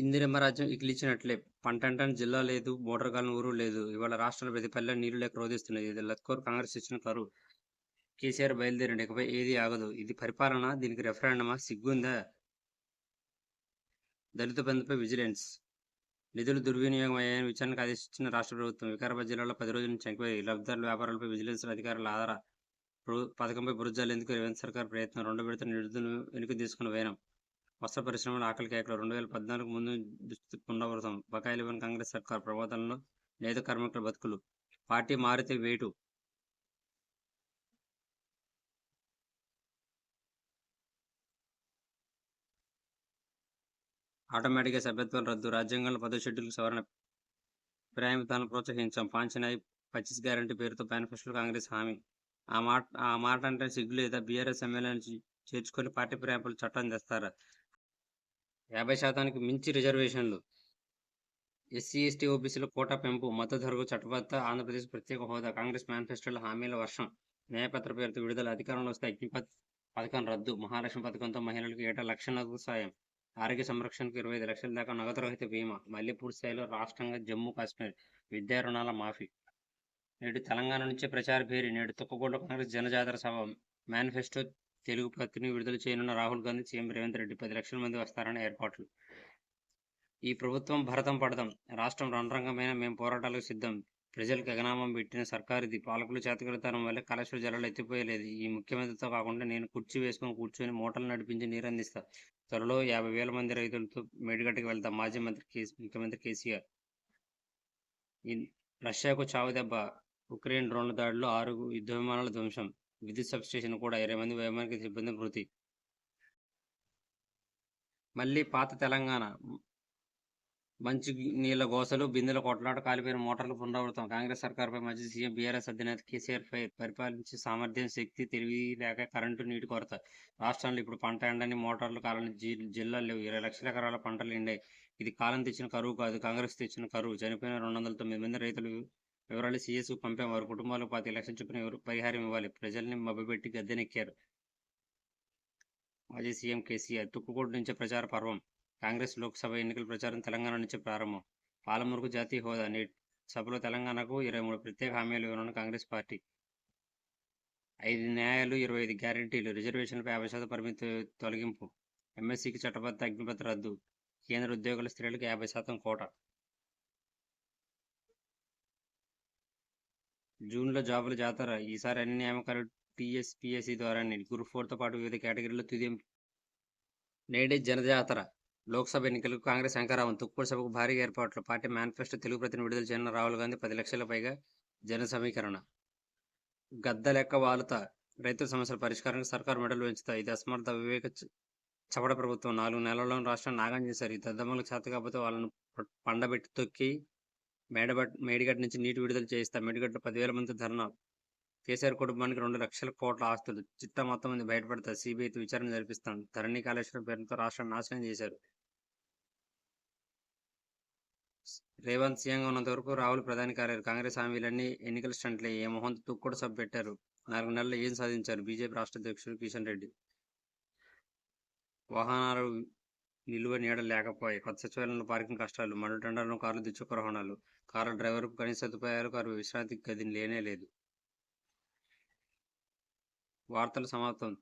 ఇందిరమ్మ రాజ్యం ఇకిలిచ్చినట్లే. పంటంటని జిల్లా లేదు, మోటార్ కాలని ఊరు లేదు. ఇవాళ రాష్ట్రంలో ప్రతి పల్లె నీళ్ళు లేక రోధిస్తున్నది ఇది లత్కోర్ కాంగ్రెస్ ఇచ్చిన కరువు. కేసీఆర్ బయలుదేరండి. ఇకపై ఏది ఆగదు. ఇది పరిపాలన? దీనికి రెఫరెండమా? సిగ్గుందా? దళిత బంధుపై విజిలెన్స్. నిధులు దుర్వినియోగం అయ్యాయని విచారణకు ఆదేశించిన రాష్ట్ర ప్రభుత్వం. వికారాబాద్ జిల్లాలో పది రోజుల నుంచి ఎంక్వైరీ. లబ్ధిదారుల వ్యాపారాలపై విజిలెన్స్ అధికారుల ఆధార పథకంపై బురుజాలేందుకు రేవంత్ సర్కార్ ప్రయత్నం. రెండు విడత నిధులను వెనుక తీసుకున్న వైనం. వస్త్ర పరిశ్రమలు ఆకలి కేకలు. రెండు వేల పద్నాలుగు ముందు దుస్థితి పునరావృతం. బకాయిలు ఇవ్వని కాంగ్రెస్ సర్కార్. ప్రబోధనలో నేత కార్మికుల బతుకులు. పార్టీ మారితే వేటు. ఆటోమేటిక్గా సభ్యత్వం రద్దు. రాజ్యాంగంలో పదో షెడ్యూల్ సవరణ. ప్రయాణితాలను ప్రోత్సహించాం. పాంచనాయ్ పచ్చిస్ గ్యారంటీ పేరుతో మేనిఫెస్టోలో కాంగ్రెస్ హామీ. ఆ మాట ఆ మాట అంటే సిగ్గు లేదా? బీఆర్ఎస్ ఎమ్మెల్యేలను చేర్చుకొని పార్టీ ప్రేమలు చట్టం తెస్తారా? యాభై శాతానికి మించి రిజర్వేషన్లు. ఎస్సీ, ఎస్టీ, ఓబీసీల కోటా పెంపు. మద్దతు ధరకు చట్టబద్ధ ఆంధ్రప్రదేశ్ ప్రత్యేక హోదా. కాంగ్రెస్ మేనిఫెస్టోల హామీల వర్షం. న్యాయపత్ర పేరుతో విడుదల. అధికారంలో వస్తే అగ్నిపత్ పథకం రద్దు. మహాలక్ష్మి పథకంతో మహిళలకు ఏటా లక్ష సాయం. ఆరోగ్య సంరక్షణకు ఇరవై ఐదు లక్షల దాకా నగదు రహిత బీమా. మళ్ళీ పూర్తి స్థాయిలో రాష్ట్రంగా జమ్మూ కాశ్మీర్. విద్యా రుణాల మాఫీ. నేడు తెలంగాణ నుంచే ప్రచార భేరి నేడు తుక్కగూడ కాంగ్రెస్ జనజాతర సభ. మేనిఫెస్టో తెలుగు పత్రిని విడుదల చేయనున్న రాహుల్ గాంధీ, సీఎం రేవంత్ రెడ్డి. పది లక్షల మంది వస్తారని ఏర్పాట్లు. ఈ ప్రభుత్వం భరతం పడదాం. రాష్ట్రం రణరంగమైన మేము పోరాటాలకు సిద్ధం. ప్రజలకు ఎగనామం పెట్టిన సర్కారిది. పాలకులు చేతకానితనం వల్ల కాళేశ్వరం జలాలు ఎత్తిపోయలేదు. ఈ ముఖ్యమంత్రితో కాకుండా నేను కుర్చీ వేసుకొని కూర్చొని మూటలు నడిపించి నీరందిస్తా. త్వరలో యాభై వేల మంది రైతులతో మేడిగడ్డకు వెళ్తా. మాజీ మంత్రి కేసీ ముఖ్యమంత్రి కేసీఆర్. రష్యాకు చావుదెబ్బ. ఉక్రెయిన్ డ్రోన్ల దాడిలో ఆరు యుద్ధ విమానాల ధ్వంసం. విద్యుత్ సబ్స్టేషన్ కూడా. ఇరవై మంది వైమానిక సిబ్బంది మృతి. మళ్ళీ పాత తెలంగాణ. మంచి నీళ్ళ గోసలు, బిందెల కొట్లాట, కాలిపోయిన మోటార్లు పునరావృతం. కాంగ్రెస్ సర్కారుపై మాజీ సీఎం బీఆర్ఎస్ అధినేత కేసీఆర్ పై పరిపాలించే సామర్థ్యం, శక్తి, తెలివి లేక కరెంటు, నీటి కొరత. రాష్ట్రంలో ఇప్పుడు పంట ఎండని, మోటార్లు కాలని జిల్లా లేవు. ఇరవై లక్షల ఎకరాల పంటలు ఎండాయి. ఇది కాలం తెచ్చిన కరువు కాదు. కాంగ్రెస్ తెచ్చిన కరువు. చనిపోయిన రెండు వందల తొమ్మిది మంది రైతులు వివరాలు సీఎస్కు పంపాం. వారి కుటుంబాలకు పాతి లక్షల చొప్పున పరిహారం ఇవ్వాలి. ప్రజల్ని మభ్యపెట్టి గద్దెనెక్కారు. మాజీ సీఎం కేసీఆర్. తుక్కుగూడ నుంచి ప్రచార పర్వం. కాంగ్రెస్ లోక్సభ ఎన్నికల ప్రచారం తెలంగాణ నుంచి ప్రారంభం. పాలమూరుకు జాతీయ హోదా. నేటి సభలో తెలంగాణకు ఇరవై మూడు ప్రత్యేక హామీలు ఇవ్వనున్న కాంగ్రెస్ పార్టీ. ఐదు న్యాయాలు, ఇరవై ఐదు గ్యారంటీలు. రిజర్వేషన్లపై యాభై శాతం పరిమితి తొలగింపు. ఎంఎస్సీకి చట్టబద్ధ అగ్నిపత్ర రద్దు. కేంద్ర ఉద్యోగుల స్త్రీలకు యాభై శాతం కోట జూన్లో జాబుల జాతర. ఈసారి అన్ని నియామకాలు టీఎస్పీఎస్సీ ద్వారానే. గ్రూప్ ఫోర్తో పాటు వివిధ కేటగిరీల్లో తుది నేడే జనజాతర. లోక్సభ ఎన్నికలకు కాంగ్రెస్ శంకరావం తుక్కుగూడ సభకు భారీ ఏర్పాట్లు. పార్టీ మేనిఫెస్టో తెలుగు ప్రతిని విడుదల చేయనున్న రాహుల్ గాంధీ. పది లక్షల పైగా జన సమీకరణ. గద్ద లెక్క వాలుత రైతుల సమస్యల పరిష్కారానికి సర్కారు మెడలు పెంచుతాయి ఇది అసమర్థ, వివేక చపడ ప్రభుత్వం. నాలుగు నెలల్లో రాష్ట్రం నాగం చేశారు. ఈ దద్దమ్మలకు చేత కాకపోతే వాళ్ళను పండబెట్టి తొక్కి మేడబట్ మేడిగడ్డ నుంచి నీటి విడుదల చేయిస్తా. మేడిగడ్డ పదివేల మంది ధర్నా. కేసీఆర్ కుటుంబానికి రెండు లక్షల కోట్ల ఆస్తులు. చిట్టా మొత్తం మంది బయటపడతా. సిబిఐతో విచారణ జరిపిస్తాం. ధరణి కాళేశ్వరం పేరుతో రాష్ట్రాన్ని నాశనం చేశారు. రేవంత్ సీఎంగా ఉన్నంత వరకు రాహుల్ ప్రధాని కార్యాలయం కాంగ్రెస్ హామీలన్నీ ఎన్నికల స్టంట్లే. ఏ మొహం తుక్కుడు సభ పెట్టారు. నాలుగు నెలలు ఏం సాధించారు? బీజేపీ రాష్ట్ర అధ్యక్షుడు కిషన్ రెడ్డి. వాహనాలు నిలువ నీడ లేకపోయాయి. కొత్త సచివాలయంలో పార్కింగ్ కష్టాలు. మండుటెండలను కార్లు ద్విచక్ర కార్ల డ్రైవర్కు కనీస సదుపాయాలు కారు విశ్రాంతి గది లేనే లేదు. వార్తలు సమాప్తం.